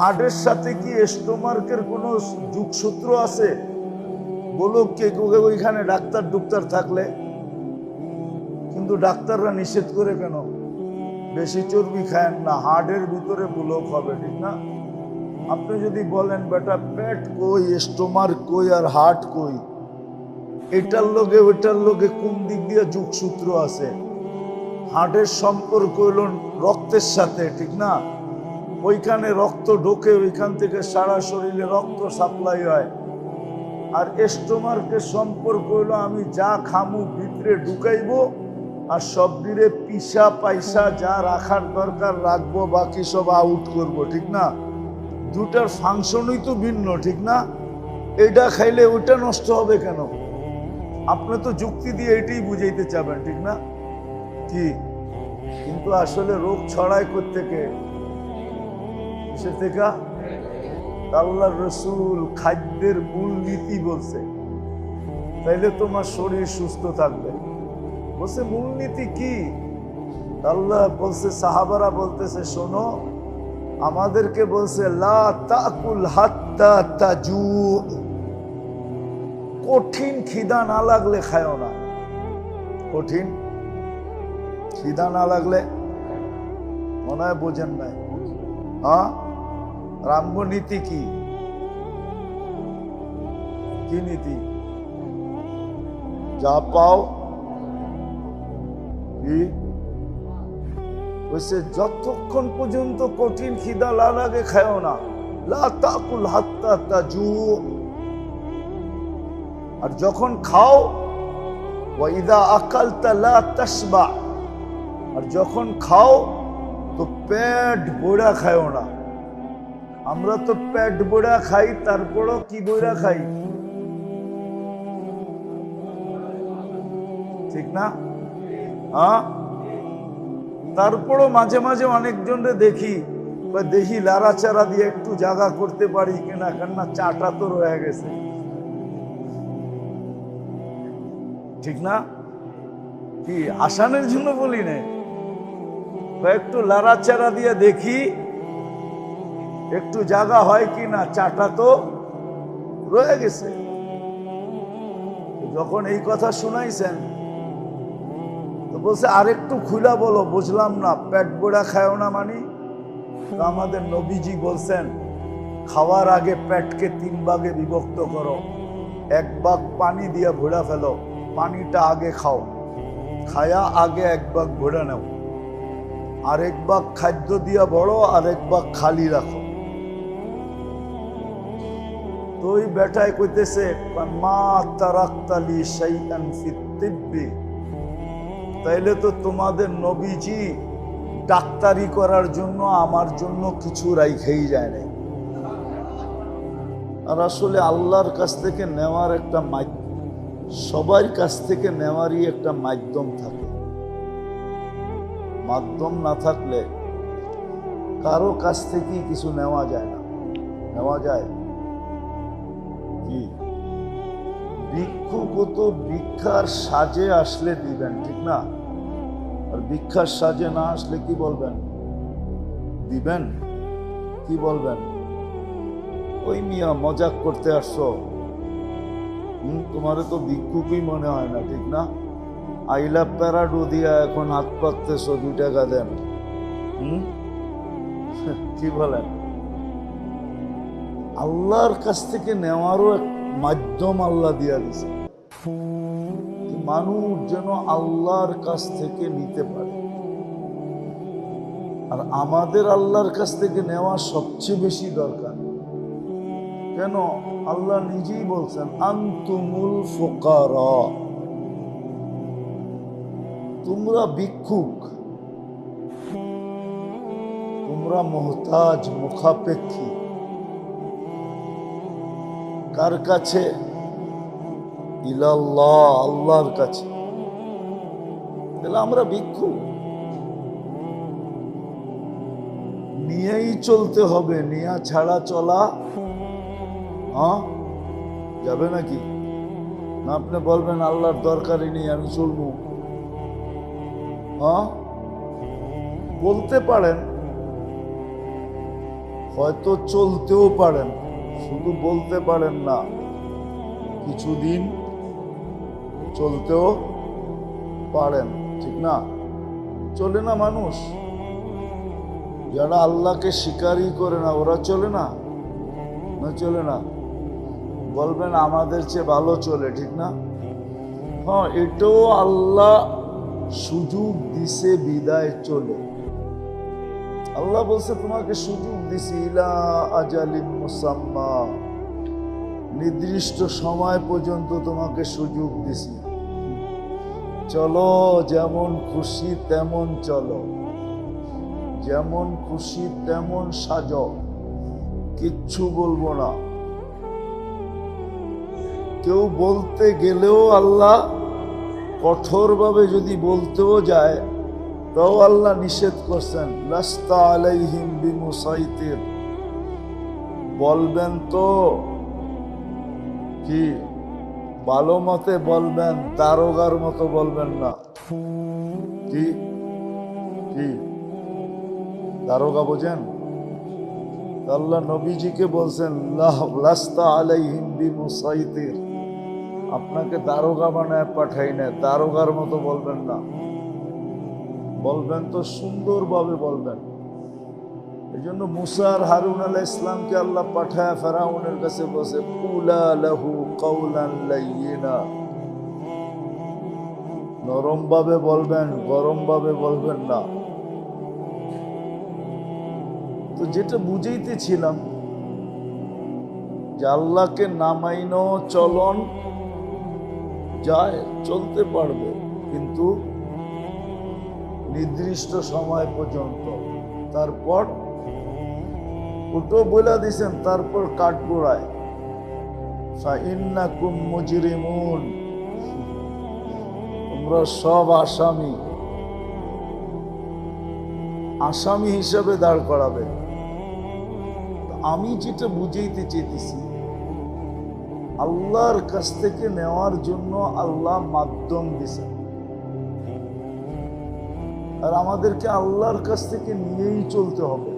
হার্টের সাথে কি স্টোমার্কের কোনো যুগসূত্র আছে? বলো কে ওইখানে ডাক্তার, ডুক্তার থাকলে। কিন্তু ডাক্তাররা নিষেধ করে কেন? বেশি চর্বি খায়েন না হার্টের ভিতরে ব্লক হবে, ঠিক না? আপনি যদি বলেন, বেটা, পেট কই স্টোমার কই, আর হার্ট কই? এটার লোকে ওইটার লোকে কোন দিক দিয়ে যুগসূত্র আছে? হার্টের সম্পর্ক হইল রক্তের সাথে, ঠিক না? ওইখানে রক্ত ঢোকে, ওইখান থেকে সারা শরীরে রক্ত সাপ্লাই হয়। আর স্টোমার্কের সম্পর্ক হইল আমি যা খামু ভিতরে ঢুকাইবো, আর সব দিলে পিসা পয়সা যা রাখার দরকার রাখব, বাকি সব আউট করব, ঠিক না? দুটার ফাংশনই তো ভিন্ন, ঠিক না? এটা খাইলে ওইটা নষ্ট হবে কেন? আপনি তো যুক্তি দিয়ে এটাই বুঝাইতে চাবেন, ঠিক না? কি? কিন্তু আসলে রোগ ছড়ায় থেকে থেকে আল্লাহ রসুল খাদ্যের মূল নীতি বলছে, তাইলে তোমার শরীর সুস্থ থাকবে। বলছে মূলনীতি কি? আল্লাহ বলছে, সাহাবারা বলতেছে, শোনো, আমাদেরকে বলছে কঠিন খিদা না লাগলে খায়ও না। কঠিন খিদা না লাগলে মনে হয় বোঝেন নাই। হ্যাঁ রামনীতি কি কি নীতি যা পাও কি বলছে যতক্ষণ পর্যন্ত কঠিন খিদা লা লাগে খায়ও না লা তাকুল হাত্তা তাজু আর যখন খাও ওয়াইদা আকালতা লা তাসবা আর যখন খাও তো পেট বইরা খায়ও না আমরা তো পেট বইরা খাই, তারপরও কি বইরা খাই? ঠিক না? হ্যাঁ তারপরও মাঝে মাঝে অনেকজনরে দেখি বা দেখি লাড়াচাড়া দিয়ে একটু জাগা করতে পারি কিনা, কেননা চাটা তো রয়ে গেছে। ঠিক না? কি আসানের জন্য বলি না একটু লাড়াচাড়া দিয়ে দেখি একটু জায়গা হয় কি না, চাটা তো রয়ে গেছে। যখন এই কথা শুনাইছেন, তো বলছে, আরেকটু খুলা বলো, বুঝলাম না, পেট গোড়া খায়ও না মানি? আমাদের নবীজি বলছেন, খাওয়ার আগে পেটকে তিন ভাগে বিভক্ত করো। এক ভাগ পানি দিয়ে ভোড়া ফেলো, পানিটা আগে খাও। খায়া আগে এক ভাগ ভোড়া নাও। আরেক ভাগ খাদ্য দিয়া বড় আরেক ভাগ খালি রাখো। তো ওই বেটায় কইতেছে মা তারাক্তালি শাইআন ফিত তিব্বি। তাইলে তো তোমাদের নবীজি ডাক্তারি করার জন্য আমার জন্য কিছু রাইখেই যায় নাই। আর আসলে আল্লাহর কাছ থেকে নেওয়ার একটা মাধ্যম সবার কাছ থেকে নেওয়ারই একটা মাধ্যম থাকে। মাধ্যম না থাকলে কারও কাছ থেকেই কিছু নেওয়া যায় না। নেওয়া যায় কি? ভিক্ষুক তো ভিক্ষার সাজে আসলে দিবেন, ঠিক না? আর ভিক্ষার সাজে না আসলে কি বলবেন? দিবেন? কি বলবেন? ওই মিয়া মজাক করতে আসছো। হম তোমারে তো ভিক্ষুকই মনে হয় না, ঠিক না? আইলা প্যারাডো দিয়া এখন হাত পাততেছো, দুই টাকা দেন। হম? কি বলেন? আল্লাহর কাছ থেকে নেওয়ারও এক মাধ্যম আল্লাহ দিয়া দিছে। মানুষ যেন আল্লাহর কাছ থেকে নিতে পারে। আর আমাদের আল্লাহর কাছ থেকে নেওয়া সবচেয়ে বেশি দরকার। কেন? আল্লাহ নিজেই বলছেন, আন্তুমুল ফোকার। তোমরা ভিক্ষুক। তোমরা মোহতাজ, মুখাপেক্ষী। কার কাছে? ইলাল্লাহ, আল্লাহর কাছে। তাহলে আমরা ভিক্ষু। নিয়েই চলতে হবে, নিয়া ছাড়া চলা। যাবে নাকি? না, আপনি বলবেন আল্লাহর দরকারই নেই, আমি চলবো। বলতে পারেন। হয়তো চলতেও পারেন। শুধু বলতে পারেন না, কিছুদিন চলতেও পারেন, ঠিক না? চলে না মানুষ? যারা আল্লাহকে স্বীকারই করে না, ওরা চলে না? না চলে না? বলবেন, আমাদের চেয়ে ভালো চলে ঠিক না? হ্যাঁ এটাও আল্লাহ সুযোগ দিছে, বিদায় চলে। আল্লাহ বলছে, তোমাকে সুযোগ দিছি ইলা আজালিম মুসাম্মা। নির্দিষ্ট সময় পর্যন্ত তোমাকে সুযোগ দিছি। চলো, যেমন খুশি তেমন চলো। যেমন খুশি তেমন সাজ। কিচ্ছু বলব না। কেউ বলতে গেলেও আল্লাহ কঠোরভাবে যদি বলতেও যায় তাও আল্লাহ নিষেধ করছেন বলবেন তো, কি? ভালো মতে বলবেন, দারোগার মতো বলবেন না। কি? কি? দারোগা বোঝেন? আল্লাহ নবীজিকে বলছেন লাস্তা আলাইহিম বিমুসাইতির। আপনাকে দারোগা বানায় পাঠাই না দারোগার মতো বলবেন না। বলবেন তো সুন্দরভাবে বলবেন। এই জন্য মুসার হারুন আলাহ ইসলামকে আল্লাহ পাঠায়, ফেরাউনের কাছে বসে কুলা লাহু নরম ভাবে বলবেন গরম ভাবে বলবেন না। তো যেটা বুঝাইতেছিলাম, যে আল্লাহকে নামাইনো চলন যায়, চলতে পারবে, কিন্তু নির্দিষ্ট সময় পর্যন্ত। তারপর ওটো বলে দিছেন, তারপর কাঠগোড়ায় ফাইন্নাকুম মুজরিমুন। তোমরা সব আসামি। আসামি হিসাবে দাঁড় করাবে। আমি যেটা বুঝাইতে চেয়েছি আল্লাহর কাছ থেকে নেওয়ার জন্য আল্লাহ মাধ্যম দিছেন। আর আমাদেরকে আল্লাহর কাছ থেকে নিয়েই চলতে হবে।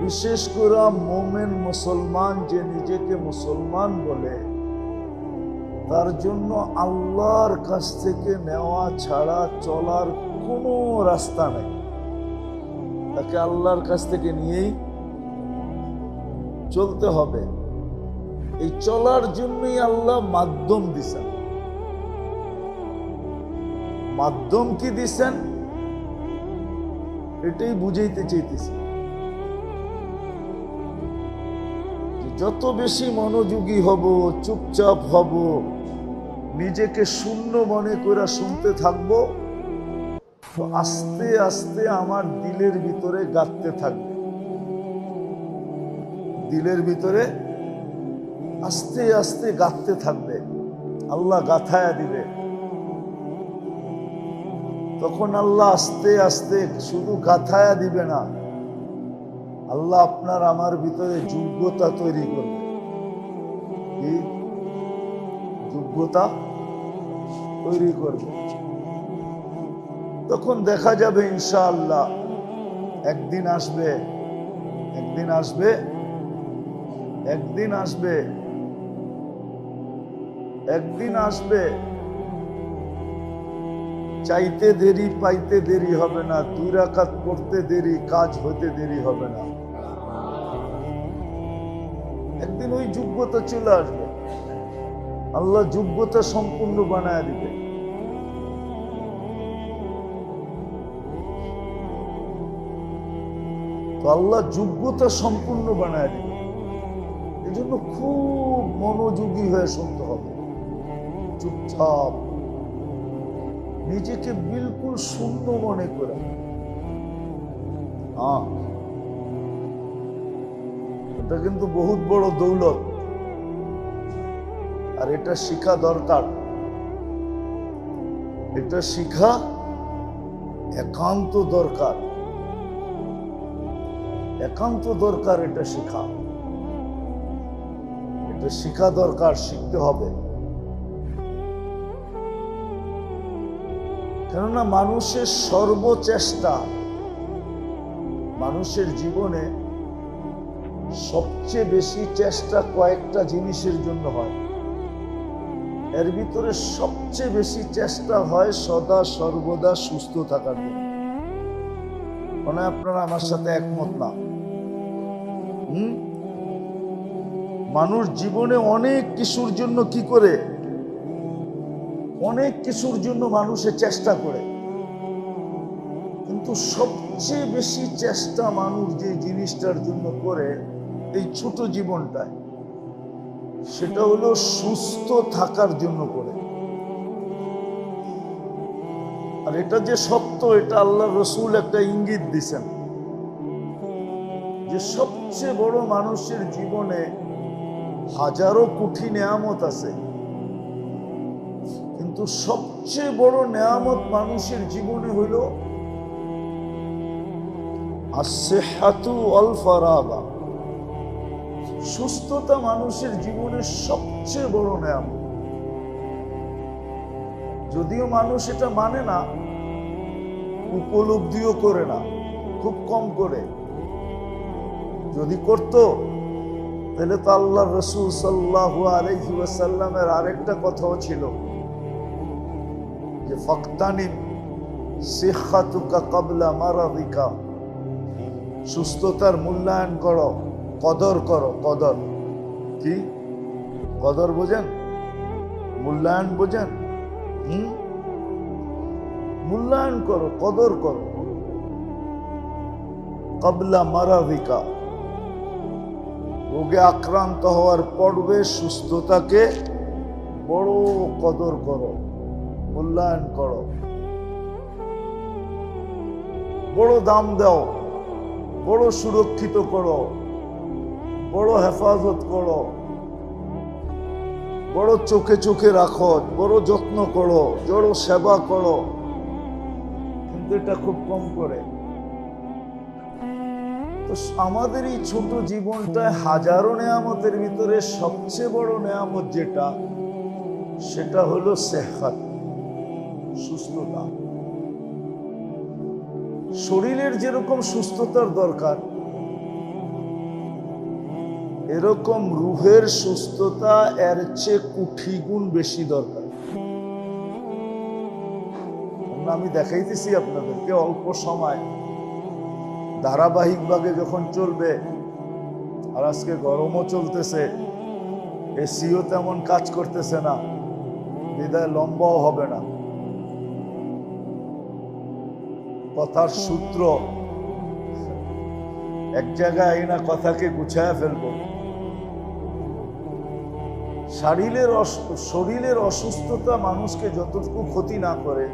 বিশেষ করে মোমেন মুসলমান যে নিজেকে মুসলমান বলে, তার জন্য আল্লাহর কাছ থেকে নেওয়া ছাড়া চলার কোনো রাস্তা নেই। তাকে আল্লাহর কাছ থেকে নিয়েই চলতে হবে। এই চলার জন্যই আল্লাহ মাধ্যম দিছেন। মাধ্যম কি দিছেন? এটাই বুঝাইতে চাইতেছি। যত বেশি মনোযোগী হব, চুপচাপ হব, নিজেকে শূন্য মনে করে শুনতে থাকব আস্তে আস্তে আমার দিলের ভিতরে গাঁথতে থাকবে। দিলের ভিতরে আস্তে আস্তে গাঁথতে থাকবে। আল্লাহ গাথায়া দিবে। তখন আল্লাহ আস্তে আস্তে শুধু গাথায়া দিবে না, আল্লাহ আপনার আমার ভিতরে যোগ্যতা তৈরি করবে। কি? যোগ্যতা তৈরি করবে। তখন দেখা যাবে ইনশাআল্লাহ একদিন আসবে একদিন আসবে একদিন আসবে একদিন আসবে। চাইতে দেরি, পাইতে দেরি হবে না। দুই রাকাত পড়তে দেরি, কাজ হতে দেরি হবে না। একদিন ওই যোগ্যতা চলে আসবে। আল্লাহ যোগ্যতা সম্পূর্ণ বানায় দিবে। তো আল্লাহ যোগ্যতা সম্পূর্ণ বানায় দিবে। এই জন্য খুব মনোযোগী হয়ে শুনতে হবে। চুপচাপ। নিজেকে বিলকুল শূন্য মনে করে। এটা কিন্তু বহুত বড় দৌলত। আর এটা শিখা দরকার। এটা শিখা একান্ত দরকার। একান্ত দরকার এটা শিখা। এটা শিখা দরকার, শিখতে হবে। কেননা মানুষের সর্বচেষ্টা মানুষের জীবনে সবচেয়ে বেশি চেষ্টা কয়েকটা জিনিসের জন্য হয়। এর ভিতরে সবচেয়ে বেশি চেষ্টা হয় সদা সর্বদা সুস্থ থাকার জন্য। মনে আপনারা আমার সাথে একমত না। মানুষ জীবনে অনেক কিছুর জন্য কি করে? অনেক কিছুর জন্য মানুষে চেষ্টা করে। কিন্তু সবচেয়ে বেশি চেষ্টা মানুষ যে জিনিসটার জন্য করে এই ছোট জীবনটায়, সেটা হলো সুস্থ থাকার জন্য করে। আর এটা যে সত্য, এটা আল্লাহ রসুল একটা ইঙ্গিত দিছেন। যে সবচেয়ে বড় মানুষের জীবনে হাজারো কোটি নেয়ামত আছে। কিন্তু সবচেয়ে বড় নেয়ামত মানুষের জীবনে হইল সুস্থতা মানুষের জীবনের সবচেয়ে বড় নেয়ামত। যদিও মানুষ এটা মানে না, উপলব্ধিও করে না, খুব কম করে। যদি করত, তাহলে তো আল্লাহ রসুল সাল্লাহ আলহি ওয়াসাল্লামের আরেকটা কথাও ছিল। যে ফক্তানি শিক্ষাতুকা কাবলা মারাদিকা। সুস্থতার মূল্যায়ন করো, কদর করো, কদর। কি? কদর বোঝেন? মূল্যায়ন বোঝেন? হুম? মূল্যায়ন করো, কদর করো। কবলা মারাদিকা। রোগে আক্রান্ত হওয়ার পর্বে সুস্থতাকে বড় কদর করো। মূল্যায়ন করো। বড় দাম দাও, বড় সুরক্ষিত করো, বড় হেফাজত করো, বড় চোখে চোখে রাখো, বড় যত্ন করো, বড় সেবা করো। কিন্তু এটা খুব কম করে। তো আমাদের এই ছোট জীবনটায় হাজারো নেয়ামতের ভিতরে সবচেয়ে বড় নেয়ামত যেটা, সেটা হলো সেহাত। সুস্থতা। শরীরের যেরকম সুস্থতার দরকার, এরকম রুহের সুস্থতা এর চেয়ে কুঠি গুণ বেশি দরকার। আমি দেখাইতেছি আপনাদেরকে, অল্প সময় ধারাবাহিকভাবে যখন চলবে, আর আজকে গরমও চলতেছে, এসিও তেমন কাজ করতেছে না, বিদায় লম্বাও হবে না। কথার সূত্র। এক জায়গায় না কথাকে গুছায় ফেলব। শরীরের শরীরের অসুস্থতা মানুষকে যতটুকু ক্ষতি না করে,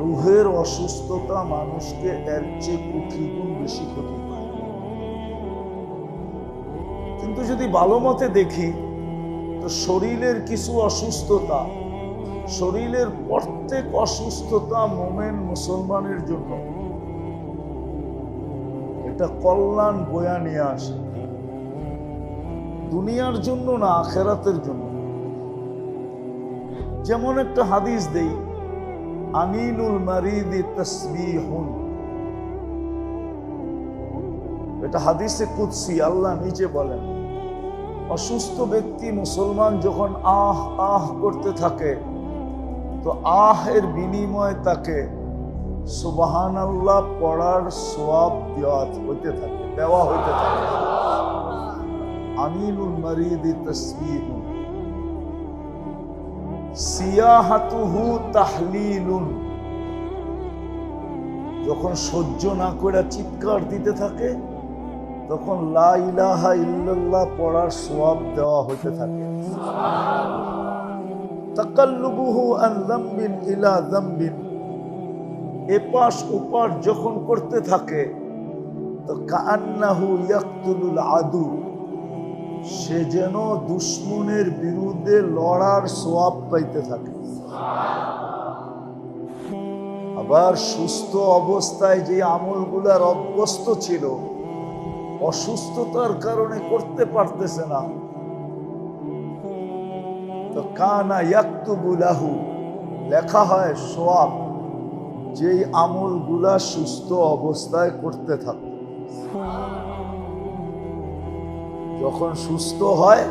রুহের অসুস্থতা মানুষকে এর চেয়ে কোটি গুণ বেশি ক্ষতি করে। কিন্তু যদি ভালো মতে দেখি, তো শরীরের কিছু অসুস্থতা শরীরের প্রত্যেক অসুস্থতা মোমেন মুসলমানের জন্য। এটা কল্যাণ বয়া নিয়ে আসে। দুনিয়ার জন্য না, আখেরাতের জন্য। যেমন একটা হাদিস দেই, আমিনুল মারিদি তসবিহুন। এটা হাদিসে কুৎসি আল্লাহ নিজে বলেন, অসুস্থ ব্যক্তি মুসলমান যখন আহ আহ করতে থাকে তো আহ এর বিনিময় তাকে সুবাহান আল্লাহ পড়ার সোয়াব দেওয়া হইতে থাকে, দেওয়া হইতে থাকে। আমিনুল মারিদি তসবিহুন সিয়াহাতুহু তাহলিলুন। যখন সহ্য না করে চিৎকার দিতে থাকে, তখন লা ইলাহা ইল্লাল্লাহ পড়ার সোয়াব দেওয়া হইতে থাকে। তাকাল্লুবুহু আন ইলা এপাশ ওপাশ যখন করতে থাকে, তো কান্নাহু ইয়াকতুলুল আদু। সে যেন দুশ্মনের বিরুদ্ধে লড়ার সোয়াব পাইতে থাকে। আবার সুস্থ অবস্থায় যে আমলগুলার অভ্যস্ত ছিল, অসুস্থতার কারণে করতে পারতেছে না। লেখা হয় সোয়াব, যেই আমলগুলা সুস্থ অবস্থায় করতে থাকো। যখন সুস্থ হয়,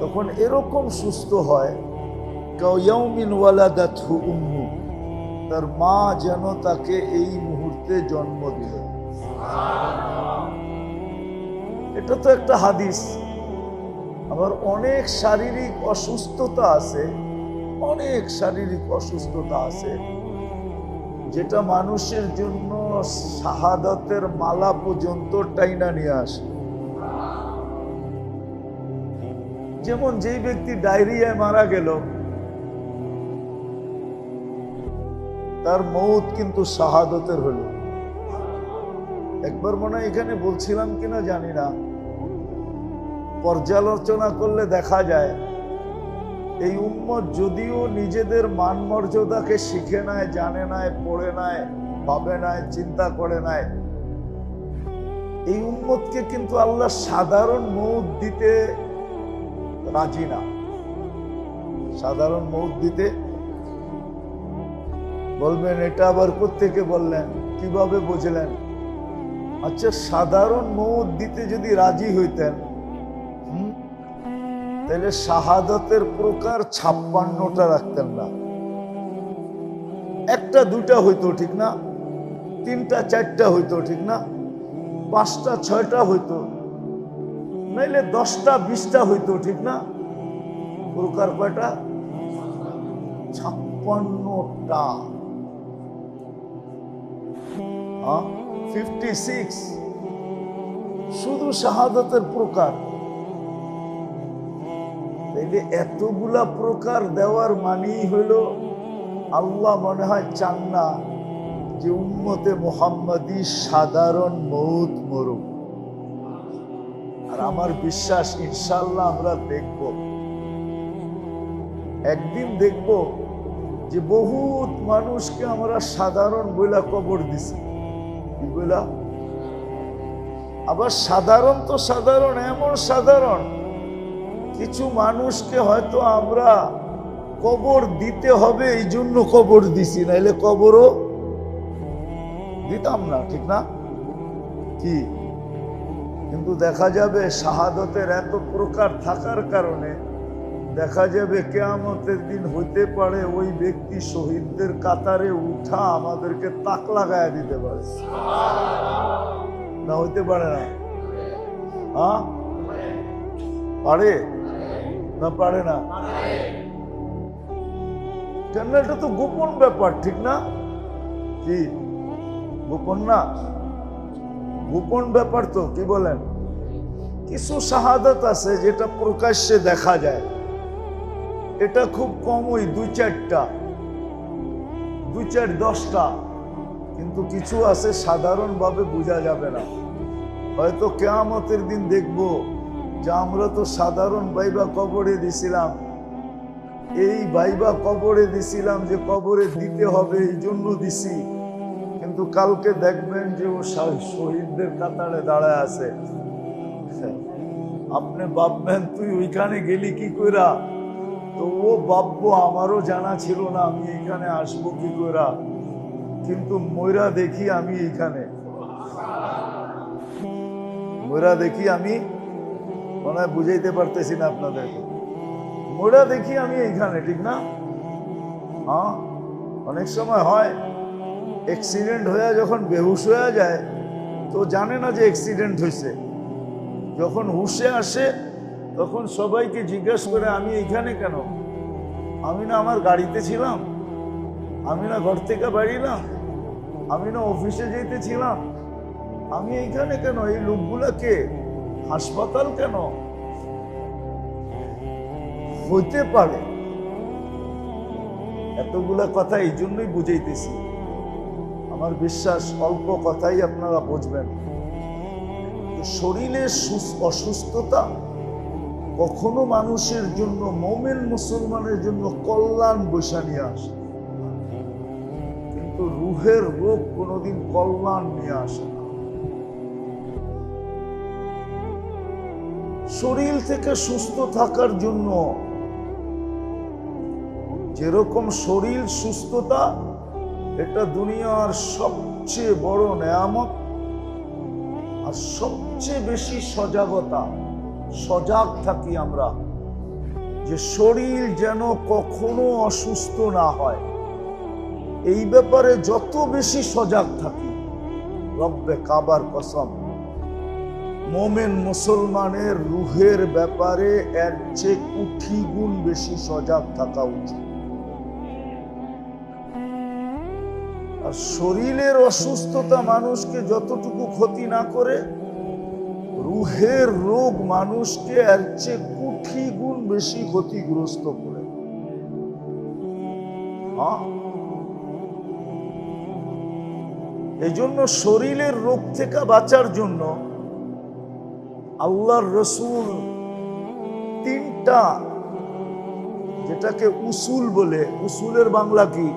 তখন এরকম সুস্থ হয় তার মা যেন তাকে এই মুহূর্তে জন্ম দিল এটা তো একটা হাদিস। আবার অনেক শারীরিক অসুস্থতা আছে, অনেক শারীরিক অসুস্থতা আছে, যেটা মানুষের জন্য শাহাদতের মালা পর্যন্ত টাইনা নিয়ে আসে। যেমন যেই ব্যক্তি ডায়রিয়ায় মারা গেল, তার মৌত কিন্তু শাহাদতের হলো। একবার মনে এখানে বলছিলাম কিনা জানি না। পর্যালোচনা করলে দেখা যায়, এই উম্মত যদিও নিজেদের মান মর্যাদাকে শিখে নেয়, জানে নাই পড়ে নাই ভাবে নাই চিন্তা করে নাই এই উম্মতকে কিন্তু আল্লাহ সাধারণ মৌত দিতে রাজি না। সাধারণ মৌত দিতে বলবেন, এটা আবার থেকে বললেন? কীভাবে বুঝলেন? আচ্ছা সাধারণ মৌত দিতে যদি রাজি হইতেন তাহলে শাহাদতের প্রকার ছাপ্পান্নটা রাখতেন না। একটা দুটা হইতো ঠিক না, তিনটা, চারটা হইতো ঠিক না, পাঁচটা, ছয়টা হইতো, নাইলে দশটা, বিশটা হইতো ঠিক না। প্রকার কয়টা? ছাপ্পান্নটা। ফিফটি সিক্স শুধু শাহাদতের প্রকার। তাইলে এতগুলা প্রকার দেওয়ার মানেই হইল আল্লাহ মনে হয় চান না যে উম্মতে মোহাম্মদী সাধারণ মৌত মরুক। আর আমার বিশ্বাস ইনশাল্লাহ আমরা দেখব। একদিন দেখব যে বহুত মানুষকে আমরা সাধারণ বইলা কবর দিছি। কি বইলা? আবার সাধারণ তো সাধারণ, এমন সাধারণ কিছু মানুষকে হয়তো আমরা কবর দিতে হবে, এই জন্য কবর দিছি, নাইলে কবরও দিতাম না, ঠিক না? কি? কিন্তু দেখা যাবে শাহাদতের এত প্রকার থাকার কারণে দেখা যাবে কেয়ামতের দিন হইতে পারে ওই ব্যক্তি শহীদদের কাতারে উঠা আমাদেরকে তাক লাগায় দিতে পারে। না, হইতে পারে না। হ্যাঁ? পারে। না পারে না? কেন এটা তো গোপন ব্যাপার, ঠিক না? কি? গোপন না? গোপন ব্যাপার তো, কি বলেন? কিছু শাহাদত আছে যেটা প্রকাশ্যে দেখা যায়। এটা খুব কম ওই দুই চারটা, দুই চার দশটা। কিন্তু কিছু আছে সাধারণভাবে বোঝা যাবে না। হয়তো কেয়ামতের দিন দেখব। যে আমরা তো সাধারণ বাইবা কবরে দিছিলাম। এই বাইবা কবরে দিছিলাম যে কবরে দিতে হবে, এই জন্য দিছি। কিন্তু কালকে দেখবেন যে ও শহীদদের কাতারে দাঁড়ায় আছে। আপনি ভাববেন, তুই ওইখানে গেলি কি কইরা? তো ও ভাববো, আমারও জানা ছিল না আমি এখানে আসব কি কইরা। কিন্তু ময়রা দেখি আমি এখানে ময়রা দেখি আমি মনে হয় বুঝাইতে পারতেছি না আপনাদেরকে ময়রা দেখি আমি এইখানে, ঠিক না? হ্যাঁ অনেক সময় হয় অ্যাক্সিডেন্ট হয়ে যখন বেহুশ হয়ে যায়, তো জানে না যে অ্যাক্সিডেন্ট হয়েছে যখন হুশে আসে, তখন সবাইকে জিজ্ঞেস করে, আমি এইখানে কেন? আমি না আমার গাড়িতে ছিলাম, আমি না ঘর থেকে বাড়িলাম আমি না অফিসে যেতেছিলাম আমি এইখানে কেন? এই লোকগুলা কে? হাসপাতাল কেন? হইতে পারে। এতগুলা কথা এই জন্যই বুঝাইতেছি। আমার বিশ্বাস অল্প কথাই আপনারা বুঝবেন। সুস- অসুস্থতা কখনো মানুষের জন্য, মোমেন মুসলমানের জন্য কল্যাণ বৈশা নিয়ে আসে। কিন্তু রুহের রোগ কোনোদিন কল্যাণ নিয়ে আসে শরীর থেকে সুস্থ থাকার জন্য যেরকম শরীর সুস্থতা, এটা দুনিয়ার সবচেয়ে বড় নেয়ামত আর সবচেয়ে বেশি সজাগতা, সজাগ থাকি আমরা যে শরীর যেন কখনো অসুস্থ না হয়। এই ব্যাপারে যত বেশি সজাগ থাকি, রব্বে কাবার কসম। মোমেন মুসলমানের রুহের ব্যাপারে এর চেয়ে কুঠি গুণ বেশি সজাগ থাকা উচিত। আর শরীরের অসুস্থতা মানুষকে যতটুকু ক্ষতি না করে, রুহের রোগ মানুষকে এর চেয়ে কুঠি গুণ বেশি ক্ষতিগ্রস্ত করে। হ্যাঁ? এই জন্য শরীরের রোগ থেকে বাঁচার জন্য আল্লাহর রসুল তিনটা, যেটাকে উসুল বলে, উসুলের বাংলা কি?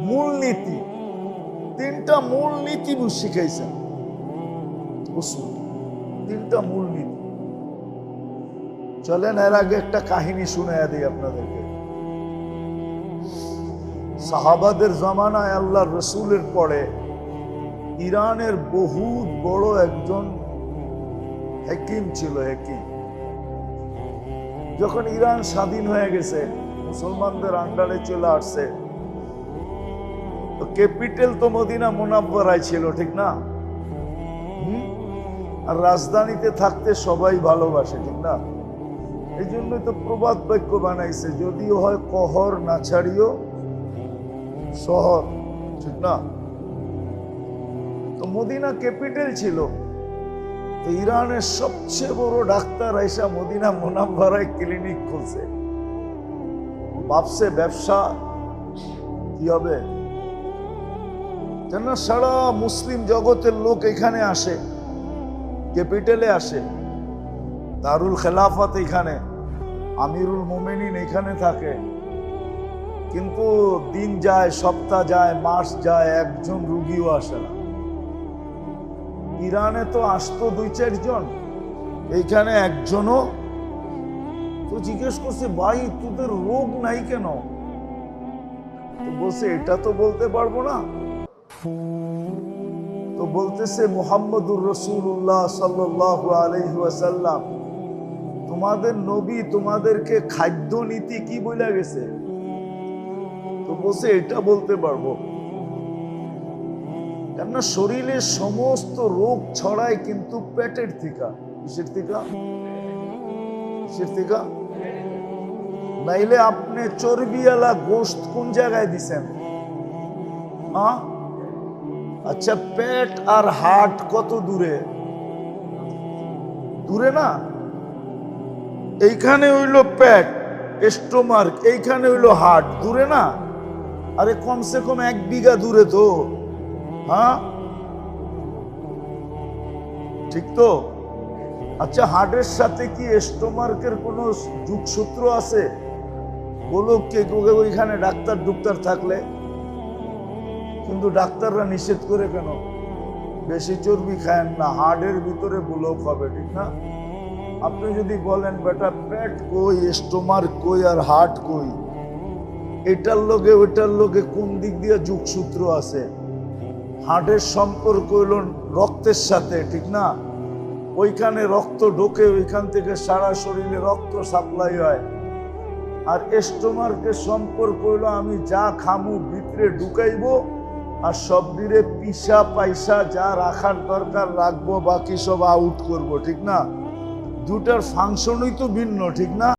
মূলনীতি। তিনটা মূলনীতি শিখাইছেন। উসুল। তিনটা মূলনীতি। চলেন, এর আগে একটা কাহিনী শুনে দিই আপনাদেরকে। সাহাবাদের জমানায় আল্লাহ রসুলের পরে ইরানের বহুত বড় একজন হেকিম ছিল, হেকিম। যখন ইরান স্বাধীন হয়ে গেছে, মুসলমানদের আন্ডারে চলে আসছে, তো ক্যাপিটাল তো মদিনা মুনাব্বরাই ছিল, ঠিক না? আর রাজধানীতে থাকতে সবাই ভালোবাসে, ঠিক না? এই জন্যই তো প্রবাদ বাক্য বানাইছে, যদিও হয় কহর না ছাড়িও শহর, ঠিক না? মদিনা ক্যাপিটাল ছিল। তো ইরানের সবচেয়ে বড় ডাক্তার আইসা মদিনা মোনাম্বারায় ক্লিনিক খুলছে। ভাবছে ব্যবসা, কি হবে? কেন সারা মুসলিম জগতের লোক এখানে আসে, ক্যাপিটালে আসে। দারুল খেলাফত এখানে, আমিরুল মোমেনিন এখানে থাকে। কিন্তু দিন যায়, সপ্তাহ যায়, মাস যায়, একজন রুগীও আসে না। ইরানে তো আসতো দুই চারজন। এইখানে একজনও। তো জিজ্ঞেস করছে, ভাই, তোদের রোগ নাই কেন? বলছে, এটা তো বলতে পারব না। তো বলতেছে, মোহাম্মদুর রসুল্লাহ সাল্লাহ আলহাসাল্লাম তোমাদের নবী তোমাদেরকে খাদ্য নীতি কি বলে গেছে? তো বলছে, এটা বলতে পারব। কেননা শরীরের সমস্ত রোগ ছড়ায় কিন্তু পেটের থেকে। কিসের থেকে? কিসের থেকে? নাইলে আপনি চর্বিওয়ালা গোস্ত কোন জায়গায় দিছেন? হ্যাঁ আচ্ছা পেট আর হার্ট কত দূরে? দূরে না? এইখানে হইল পেট স্টোমার্ক এইখানে হইল হার্ট, দূরে না? আরে কমসে কম এক বিঘা দূরে তো। হ্যাঁ? ঠিক তো? আচ্ছা হার্টের সাথে কি স্টোমার্কের কোনো যুগসূত্র আছে? বলো কে ওইখানে ডাক্তার ডুক্তার থাকলে। কিন্তু ডাক্তাররা নিষেধ করে কেন? বেশি চর্বি খায়েন না, হার্টের ভিতরে ব্লক হবে, ঠিক না? আপনি যদি বলেন, বেটা, পেট কই স্টোমার কই আর হার্ট কই? এটার লোকে ওইটার লোকে কোন দিক দিয়ে যুগসূত্র আছে? হার্টের সম্পর্ক হইল রক্তের সাথে, ঠিক না? ওইখানে রক্ত ঢোকে, ওইখান থেকে সারা শরীরে রক্ত সাপ্লাই হয়। আর স্টোমার্কের সম্পর্ক হইল আমি যা খামু ভিতরে ঢুকাইবো আর সব দিলে পিসা পয়সা যা রাখার দরকার রাখব, বাকি সব আউট করব, ঠিক না? দুটার ফাংশনই তো ভিন্ন, ঠিক না?